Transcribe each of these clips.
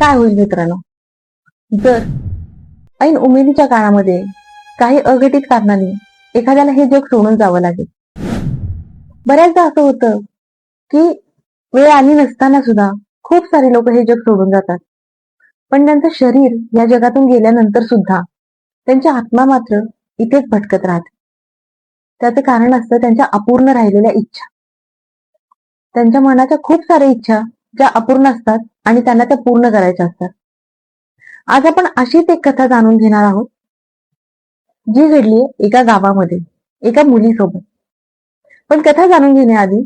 काय होईल मित्रांनो? जर ऐन उमेदीच्या काळामध्ये काही अघटित कारणाने एखाद्याला हे जग सोडून जावं लागेल. बऱ्याचदा असं होतं की वेळ आली नसताना सुद्धा खूप सारे लोक हे जग सोडून जातात. पण त्यांचं शरीर या जगातून गेल्यानंतर सुद्धा त्यांची आत्मा मात्र इथेच भटकत राहते. त्याचं कारण असतं त्यांच्या अपूर्ण राहिलेल्या इच्छा. त्यांच्या मनाच्या खूप साऱ्या इच्छा ज्या अपूर्ण असतात आणि त्यांना त्या पूर्ण करायच्या असतात. आज आपण अशीच एक कथा जाणून घेणार आहोत जी घडली एका गावामध्ये एका मुलीसोबत. पण कथा जाणून घेण्याआधी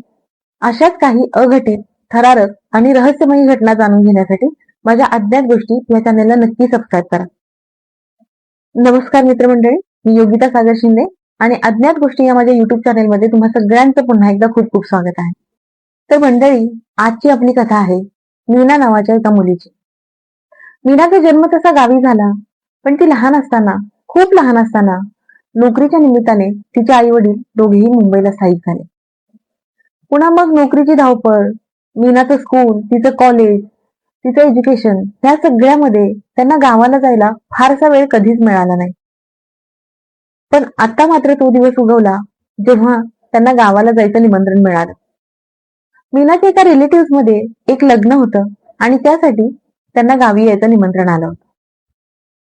अशाच काही अघटित थरारक आणि रहस्यमयी घटना जाणून घेण्यासाठी माझ्या अज्ञात गोष्टी या चॅनेलला नक्की सबस्क्राईब करा. नमस्कार मित्रमंडळी मी योगिता सागर शिंदे आणि अज्ञात गोष्टी या माझ्या युट्यूब चॅनेलमध्ये तुम्हा सगळ्यांचं पुन्हा एकदा खूप खूप स्वागत आहे. तर मंडळी आजची आपली कथा आहे मीना नावाच्या एका मुलीची. मीनाचा जन्म तसा गावी झाला पण ती लहान असताना खूप लहान असताना नोकरीच्या निमित्ताने तिचे आई वडील दोघेही मुंबईला स्थायिक झाले. पुन्हा मग नोकरीची धावपळ मीनाचं स्कूल तिचं कॉलेज तिचं एज्युकेशन ह्या सगळ्यामध्ये त्यांना गावाला जायला फारसा वेळ कधीच मिळाला नाही. पण आता मात्र तो दिवस उगवला जेव्हा त्यांना गावाला जायचं निमंत्रण मिळालं. मीनाच्या एका रिलेटिव्हमध्ये एक लग्न होतं आणि त्यासाठी त्यांना गावी यायचं निमंत्रण आलं होतं.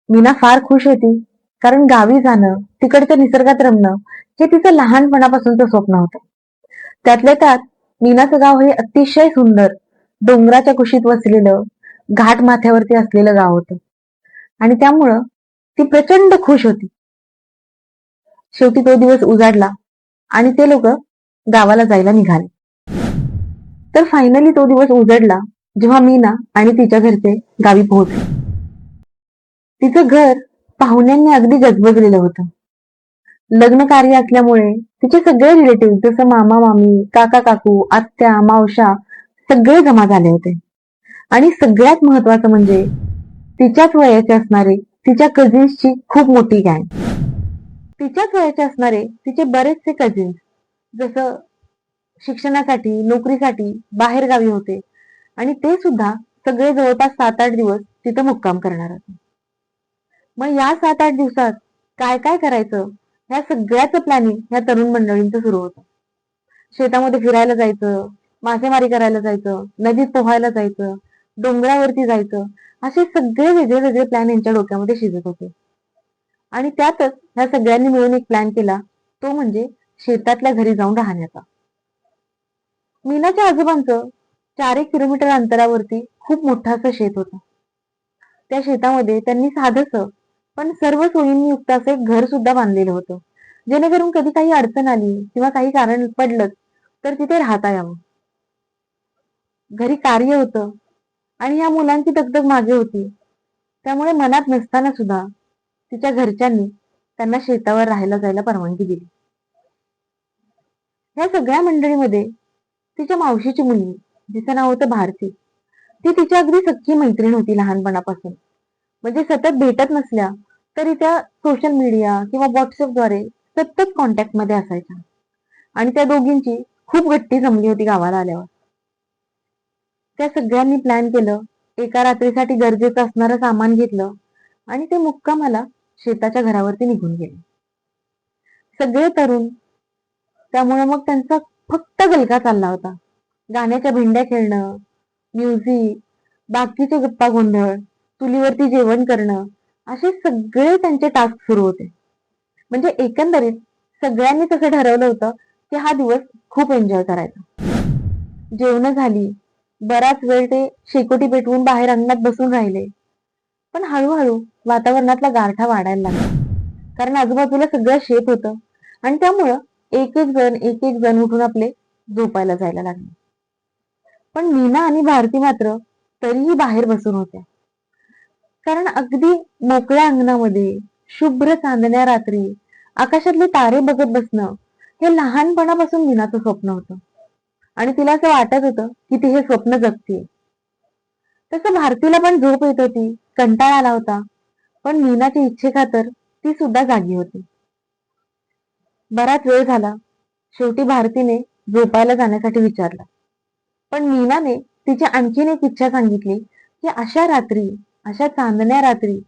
मीना फार खुश होती कारण गावी जाणं तिकडच्या निसर्गात रमणं हे तिचं लहानपणापासूनचं स्वप्न होतं. त्यातल्या त्यात मीनाचं गाव हे अतिशय सुंदर डोंगराच्या कुशीत वसलेलं घाट माथ्यावरती असलेलं गाव होतं. आणि त्यामुळं ती प्रचंड खुश होती. शेवटी तो दिवस उजाडला आणि ते लोक गावाला जायला निघाले. तर फायनली तो दिवस उजडला जेव्हा मीना आणि तिच्या घरचे गावी पोहोचले. तिचं घर पाहुण्यांनी अगदी गजबजलेलं होतं. लग्न कार्य असल्यामुळे तिचे सगळे रिलेटिव्ह जसं मामा मामी काका काकू आत्या मावशा सगळे जमा झाले होते. आणि सगळ्यात महत्वाचं म्हणजे तिच्याच वयाचे असणारे तिच्या कझिन्सची खूप मोठी गँग तिच्याच वयाचे असणारे तिचे बरेचसे कझिन्स जसं शिक्षणासाठी नोकरीसाठी बाहेरगावी होते. आणि ते सुद्धा सगळे जवळपास सात आठ दिवस तिथं मुक्काम करणार होते. मग या सात आठ दिवसात काय काय करायचं? ह्या सगळ्याचं प्लॅनिंग ह्या तरुण मंडळींचं सुरू होतं. शेतामध्ये फिरायला जायचं मासेमारी करायला जायचं नदीत पोहायला जायचं डोंगरावरती जायचं असे सगळे वेगळे वेगळे प्लॅन यांच्या डोक्यामध्ये शिजत होते. आणि त्यातच ह्या सगळ्यांनी मिळून एक प्लॅन केला तो म्हणजे शेतातल्या घरी जाऊन राहण्याचा. मीनाच्या आजोबांचं चार एक किलोमीटर अंतरावरती खूप मोठं असं शेत होतं. त्या शेतामध्ये त्यांनी साधस पण सर्व सोयींनी युक्त असं एक घर सुद्धा बांधलेलं होतं. जेणेकरून कधी काही अडचण आली किंवा काही कारण पडलं तर तिथे राहता यावं. घरी कार्य होतं आणि या मुलांची दगदग मागे होती. त्यामुळे मनात नसताना सुद्धा तिच्या घरच्यांनी त्यांना शेतावर राहायला जायला परवानगी दिली. या सगळ्या मंडळीमध्ये तिच्या मावशीची मुलगी जिचं नाव होतं भारती. ती तिची अगदी सख्खी मैत्रीण होती लहानपणापासून. म्हणजे सतत भेटत नसल्या तरी त्या सोशल मीडिया किंवा व्हॉट्सअपद्वारे सतत कॉन्टॅक्टमध्ये असायच्या. आणि त्या दोघींची खूप गट्टी जमली होती गावाला आल्यावर. त्या सगळ्यांनी प्लॅन केलं एका रात्रीसाठी गरजेचं असणारं सामान घेतलं आणि ते मुक्कामाला शेताच्या घरावरती निघून गेले. सगळे तरुण त्यामुळे मग त्यांचा फक्त गलका चालला होता. गाण्याच्या भेंड्या खेळणं म्युझिक बाकीचे गप्पा गोंधळ चुलीवरती जेवण करणं असे सगळे त्यांचे टास्क सुरू होते. म्हणजे एकंदरीत सगळ्यांनी तसं ठरवलं होतं की हा दिवस खूप एन्जॉय करायचा. जेवण झाली बराच वेळ ते शेकोटी पेटवून बाहेर अंगणात बसून राहिले. पण हळूहळू वातावरणातला गारठा वाढायला लागला. कारण आजूबाजूला सगळं शेत होतं आणि त्यामुळं एक एक जण एक एक जण उठून आपले झोपायला जायला लागले. पण मीना आणि भारती मात्र तरीही बाहेर बसून होत्या. कारण अगदी मोकळ्या अंगणामध्ये शुभ्र चांदण्या रात्री आकाशातले तारे बघत बसणं हे लहानपणापासून मीनाचं स्वप्न होतं. आणि तिला असं वाटत होतं की ती हे स्वप्न जगते तसं भारतीला पण झोप येत होती कंटाळा आला होता. पण मीनाच्या इच्छेखातर ती सुद्धा जागी होती. बराच वेळ झाला. शेवटी भारतीने झोपायला जाण्यासाठी विचारला. पण मीनाने तिची आणखीन एक इच्छा सांगितली की अशा रात्री अशा चांदण्या रात्री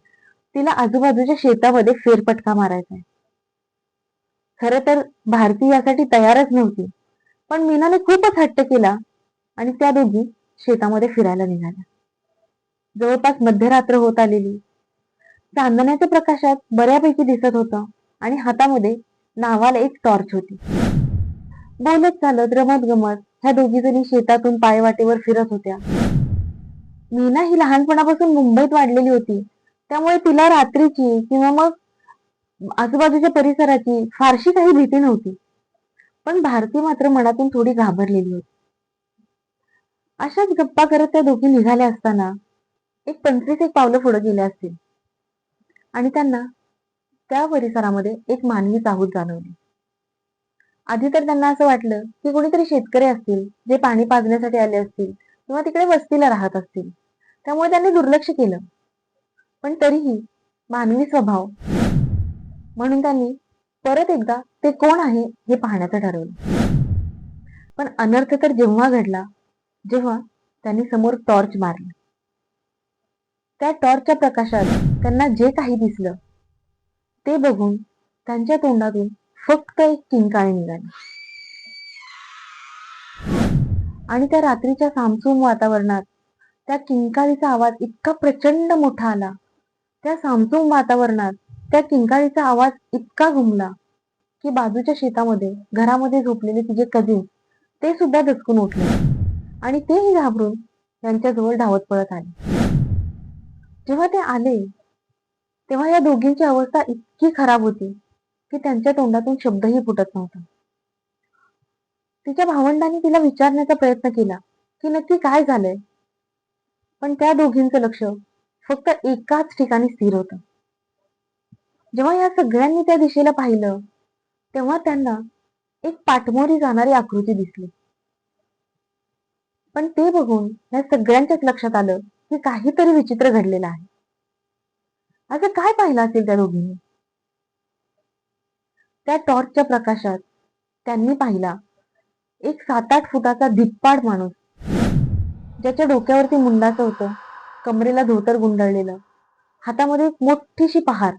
तिला आजूबाजूच्या शेतामध्ये फेरपटका मारायचा आहे. खर तर भारती यासाठी तयारच नव्हती पण मीनाने खूपच हट्ट केला आणि त्या दोघी शेतामध्ये फिरायला निघाल्या. जवळपास मध्यरात्र होत आलेली. चांदण्याच्या प्रकाशात बऱ्यापैकी दिसत होतं आणि हातामध्ये नावाला एक टॉर्च होती. बोलत चालत रमत गमत ह्या दोघी जणी शेतातून पायवाटेवर फिरत होत्या. मीना ही लहानपणापासून मुंबईत वाढलेली होती. त्यामुळे तिला रात्रीची किंवा मग आजूबाजूच्या परिसराची फारशी काही भीती नव्हती. पण भारती मात्र मनातून थोडी घाबरलेली होती. अशाच गप्पा करत त्या दोघी निघाल्या असताना एक पंचवीस एक पावलं पुढे गेल्या असतील. आणि त्यांना त्या परिसरामध्ये एक मानवी चाहूत जाणवली. आधी तर त्यांना असं वाटलं की कोणीतरी शेतकरी असतील जे पाणी पाजण्यासाठी आले असतील किंवा तिकडे वस्तीला राहत असतील. त्यामुळे त्यांनी दुर्लक्ष केलं. पण तरीही मानवी स्वभाव म्हणून त्यांनी परत एकदा ते कोण आहे हे पाहण्याचं ठरवलं. पण अनर्थ तर जेव्हा घडला जेव्हा त्यांनी समोर टॉर्च मारली. त्या टॉर्चच्या प्रकाशात त्यांना जे काही दिसलं ते बघून त्यांच्या तोंडातून फक्त एक किंकाळी निघाली. आणि त्या रात्रीच्या सामसूम वातावरणात त्या किंकाळीचा आवाज इतका प्रचंड मोठा आला. त्या सामसूम वातावरणात त्या किंकाळीचा आवाज इतका घुमला की बाजूच्या शेतामध्ये घरामध्ये झोपलेले तिचे कझिन ते सुद्धा दचकून उठले आणि तेही घाबरून त्यांच्याजवळ धावत पळत आले. जेव्हा ते आले तेव्हा या दोघींची अवस्था इतकी खराब होती की त्यांच्या तोंडातून शब्दही फुटत नव्हता. तिच्या भावंडांनी तिला विचारण्याचा प्रयत्न केला की नक्की काय झालंय? पण त्या दोघींचं लक्ष फक्त एकाच ठिकाणी स्थिर होत. जेव्हा या सगळ्यांनी त्या दिशेला पाहिलं तेव्हा त्यांना एक पाठमोरी जाणारी आकृती दिसली. पण ते बघून या सगळ्यांच्याच लक्षात आलं की काहीतरी विचित्र घडलेलं आहे. असं काय पाहिलं असेल त्या दोघींनी? त्या टॉर्चच्या प्रकाशात त्यांनी पाहिला एक सात आठ फुटाचा धिप्पाड माणूस ज्याच्या डोक्यावरती मुंडाचं होतं कमरेला धोतर गुंडळलेलं हातामध्ये एक मोठीशी पहार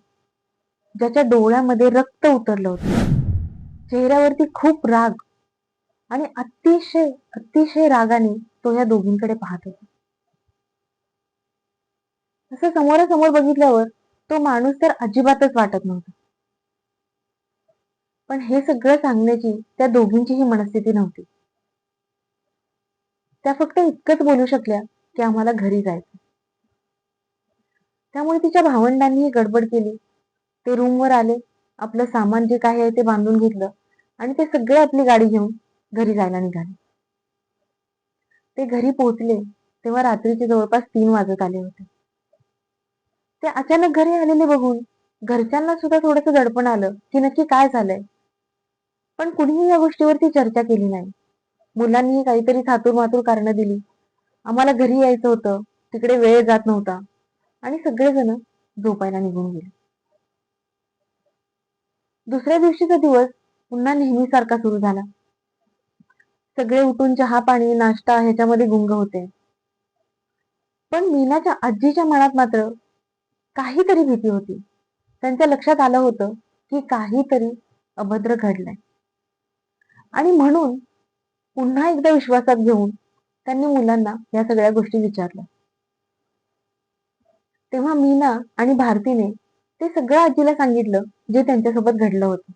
ज्याच्या डोळ्यामध्ये रक्त उतरलं होतं. चेहऱ्यावरती खूप राग आणि अतिशय अतिशय रागाने तो या दोघींकडे पाहत होता. असं समोरासमोर बघितल्यावर तो माणूस तर अजिबातच वाटत नव्हता. पण हे सगळं सांगण्याची त्या दोघींचीही मनस्थिती नव्हती. त्या फक्त इतकंच बोलू शकल्या की आम्हाला घरी जायचं. त्यामुळे तिच्या भावंडांनीही गडबड केली. ते रूमवर आले आपलं सामान जे काही आहे ते बांधून घेतलं आणि ते सगळे आपली गाडी घेऊन घरी जायला निघाले. ते घरी पोहोचले तेव्हा रात्रीचे जवळपास तीन वाजत आले होते. ते अचानक घरी आलेले बघून घरच्यांना सुद्धा थोडस दडपण आलं की नक्की काय झालंय. पण कुणीही या गोष्टीवरती चर्चा केली नाही. मुलांनी काहीतरी थातूर मातूर कारण दिली. आम्हाला घरी यायचं होतं. तिकडे वेळ जात नव्हता. आणि सगळेजण झोपायला निघून गेले. दुसऱ्या दिवशीचा दिवस पुन्हा नेहमीसारखा सुरू झाला. सगळे उठून चहा पाणी नाश्ता ह्याच्यामध्ये गुंग होते. पण मीनाच्या आजीच्या मनात मात्र काहीतरी भीती होती. त्यांच्या लक्षात आलं होतं की काहीतरी अभद्र घडलंय. आणि म्हणून पुन्हा एकदा विश्वासात घेऊन त्यांनी मुलांना या सगळ्या गोष्टी विचारल्या. तेव्हा मीना आणि भारतीने ते सगळं आजीला सांगितलं जे त्यांच्यासोबत घडलं होतं.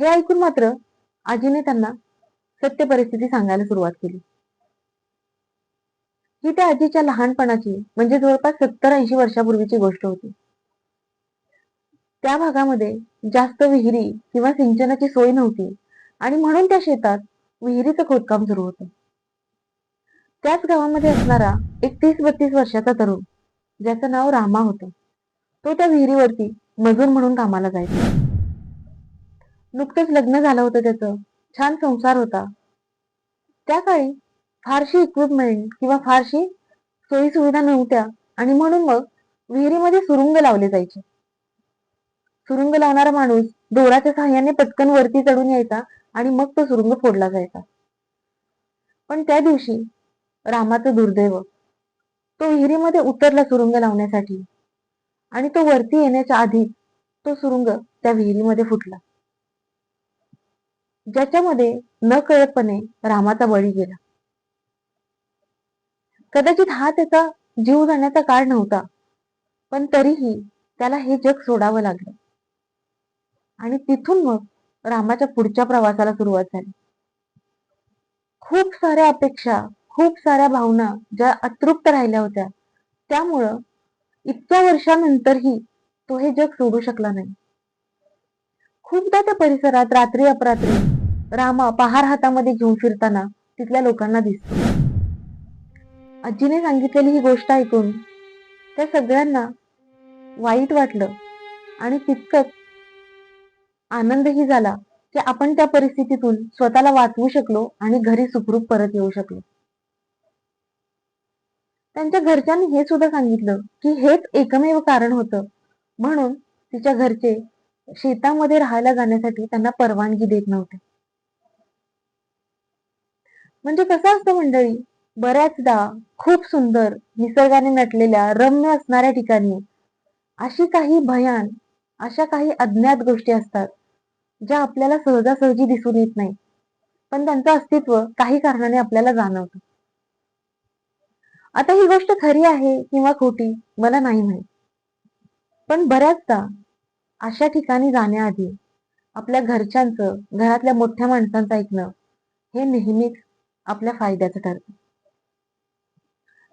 हे ऐकून मात्र आजीने त्यांना सत्य परिस्थिती सांगायला सुरुवात केली. ही त्या आजीच्या लहानपणाची म्हणजे जवळपास सत्तर ऐंशी वर्षापूर्वीची गोष्ट होती. त्या भागामध्ये जास्त विहिरी किंवा सिंचनाची सोय नव्हती आणि म्हणून त्या शेतात विहिरीचं खोदकाम सुरू होतं. त्याच गावामध्ये असणारा एक तीस बत्तीस वर्षाचा तरुण ज्याचं नाव रामा होतं तो त्या विहिरीवरती मजूर म्हणून कामाला जायचा. नुकतंच लग्न झालं होतं त्याचं छान संसार होता. त्या काळी फारशी इक्विपमेंट किंवा फारशी सोयी सुविधा नव्हत्या. आणि म्हणून मग विहिरीमध्ये सुरुंग लावले जायचे. सुरुंग लावणारा माणूस दोराच्या सहाय्याने पटकन वरती चढून यायचा आणि मग तो सुरुंग फोडला जायचा. पण त्या दिवशी रामाचं दुर्दैव तो विहिरीमध्ये उतरला सुरुंग लावण्यासाठी आणि तो वरती येण्याच्या आधी तो सुरुंग त्या विहिरीमध्ये फुटला. ज्याच्यामध्ये न कळतपणे रामाचा बळी गेला. कदाचित हा त्याचा जीव जाण्याचा काळ नव्हता. पण तरीही त्याला हे जग सोडावं लागलं. आणि तिथून मग रामाच्या पुढच्या प्रवासाला सुरुवात झाली. खूप साऱ्या अपेक्षा खूप साऱ्या भावना ज्या अतृप्त राहिल्या होत्या. त्यामुळं इतक्या वर्षानंतरही तो हे जग सोडू शकला नाही. खूपदा त्या परिसरात रात्री अपरात्री रामा पहार हातामध्ये घेऊन फिरताना तिथल्या लोकांना दिसतो. आजीने सांगितलेली ही गोष्ट ऐकून त्या सगळ्यांना वाईट वाटलं आणि तितकंच आनंदही झाला की आपण त्या परिस्थितीतून स्वतःला वाचवू शकलो आणि घरी सुखरूप परत येऊ शकलो. त्यांच्या घरच्यांनी हे सुद्धा सांगितलं की हेच एकमेव कारण होतं. म्हणून तिच्या घरचे शेतामध्ये राहायला जाण्यासाठी त्यांना परवानगी देत नव्हते. म्हणजे कसं असतं मंडळी बऱ्याचदा खूप सुंदर निसर्गाने नटलेल्या रम्य असणाऱ्या ठिकाणी अशी काही भयान अशा काही अज्ञात गोष्टी असतात ज्या आपल्याला सहजासहजी दिसून येत नाही पण त्यांचं अस्तित्व काही कारणाने आपल्याला जाणवतं. आता ही गोष्ट खरी आहे किंवा खोटी मला नाही माहीत. पण बऱ्याचदा अशा ठिकाणी जाण्याआधी आपल्या घरच्यांचं घरातल्या मोठ्या माणसांचं ऐकणं हे नेहमीच आपल्या फायद्याचं ठरतं.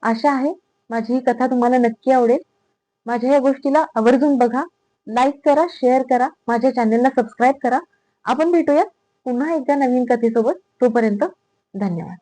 आशा आहे. माझी ही कथा तुम्हाला नक्की आवडेल. माझ्या या गोष्टीला आवर्जून बघा. लाईक करा शेअर करा. माझ्या चॅनेलला सबस्क्राईब करा. आपण भेटूया पुन्हा एकदा नवीन कथेसोबत. तोपर्यंत धन्यवाद.